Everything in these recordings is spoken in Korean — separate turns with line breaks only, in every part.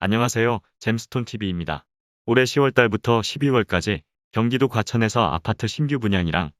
안녕하세요. 잼스톤TV입니다. 올해 10월달부터 12월까지 경기도 과천에서 아파트 신규 분양이랑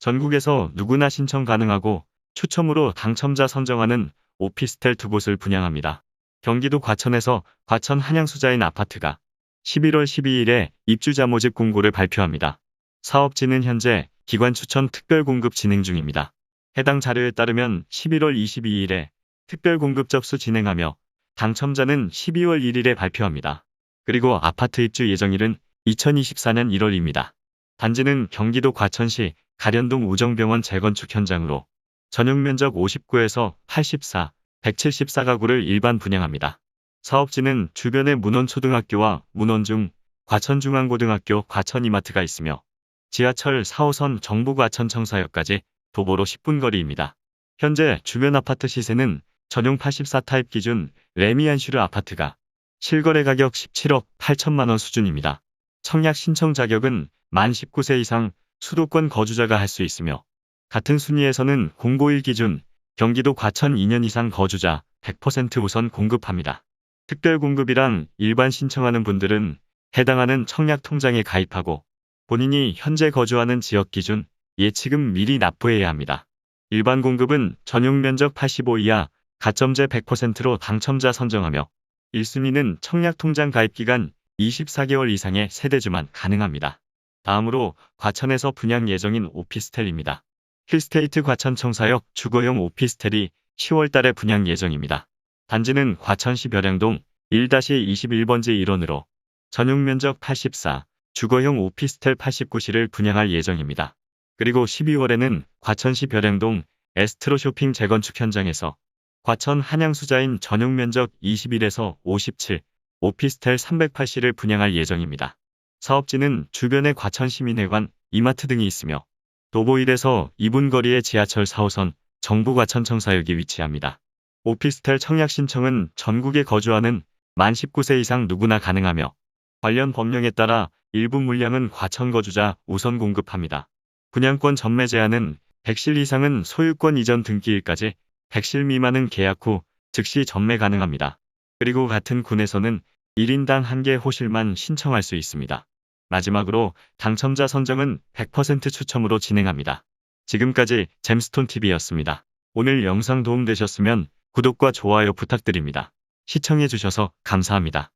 전국에서 누구나 신청 가능하고 추첨으로 당첨자 선정하는 오피스텔 두 곳을 분양합니다. 경기도 과천에서 과천 한양수자인 아파트가 11월 12일에 입주자 모집 공고를 발표합니다. 사업지는 현재 기관 추천 특별 공급 진행 중입니다. 해당 자료에 따르면 11월 22일에 특별 공급 접수 진행하며 당첨자는 12월 1일에 발표합니다. 그리고 아파트 입주 예정일은 2024년 1월입니다. 단지는 경기도 과천시 가련동 우정병원 재건축 현장으로 전용 면적 59에서 84, 174가구를 일반 분양합니다. 사업지는 주변에 문원초등학교와 문원중, 과천중앙고등학교, 과천이마트가 있으며 지하철 4호선 정부 과천청사역까지 도보로 10분 거리입니다. 현재 주변 아파트 시세는 전용 84 타입 기준 레미안슈르 아파트가 실거래 가격 17억 8천만 원 수준입니다. 청약 신청 자격은 만 19세 이상 수도권 거주자가 할 수 있으며 같은 순위에서는 공고1 기준 경기도 과천 2년 이상 거주자 100% 우선 공급합니다. 특별 공급이란 일반 신청하는 분들은 해당하는 청약 통장에 가입하고 본인이 현재 거주하는 지역 기준 예치금 미리 납부해야 합니다. 일반 공급은 전용 면적 85 이하 가점제 100%로 당첨자 선정하며 1순위는 청약통장 가입기간 24개월 이상의 세대주만 가능합니다. 다음으로 과천에서 분양 예정인 오피스텔입니다. 힐스테이트 과천 청사역 주거용 오피스텔이 10월 달에 분양 예정입니다. 단지는 과천시 벼량동 1-21번지 일원으로 전용 면적 84, 주거용 오피스텔 89시를 분양할 예정입니다. 그리고 12월에는 과천시 벼량동 에스트로 쇼핑 재건축 현장에서 과천 한양수자인 전용 면적 21에서 57, 오피스텔 308시를 분양할 예정입니다. 사업지는 주변에 과천시민회관, 이마트 등이 있으며 도보 1에서 2분 거리의 지하철 4호선 정부 과천청사역이 위치합니다. 오피스텔 청약 신청은 전국에 거주하는 만 19세 이상 누구나 가능하며 관련 법령에 따라 일부 물량은 과천 거주자 우선 공급합니다. 분양권 전매 제한은 100실 이상은 소유권 이전 등기일까지 100실 미만은 계약 후 즉시 전매 가능합니다. 그리고 같은 군에서는 1인당 1개 호실만 신청할 수 있습니다. 마지막으로 당첨자 선정은 100% 추첨으로 진행합니다. 지금까지 잼스톤TV였습니다. 오늘 영상 도움되셨으면 구독과 좋아요 부탁드립니다. 시청해주셔서 감사합니다.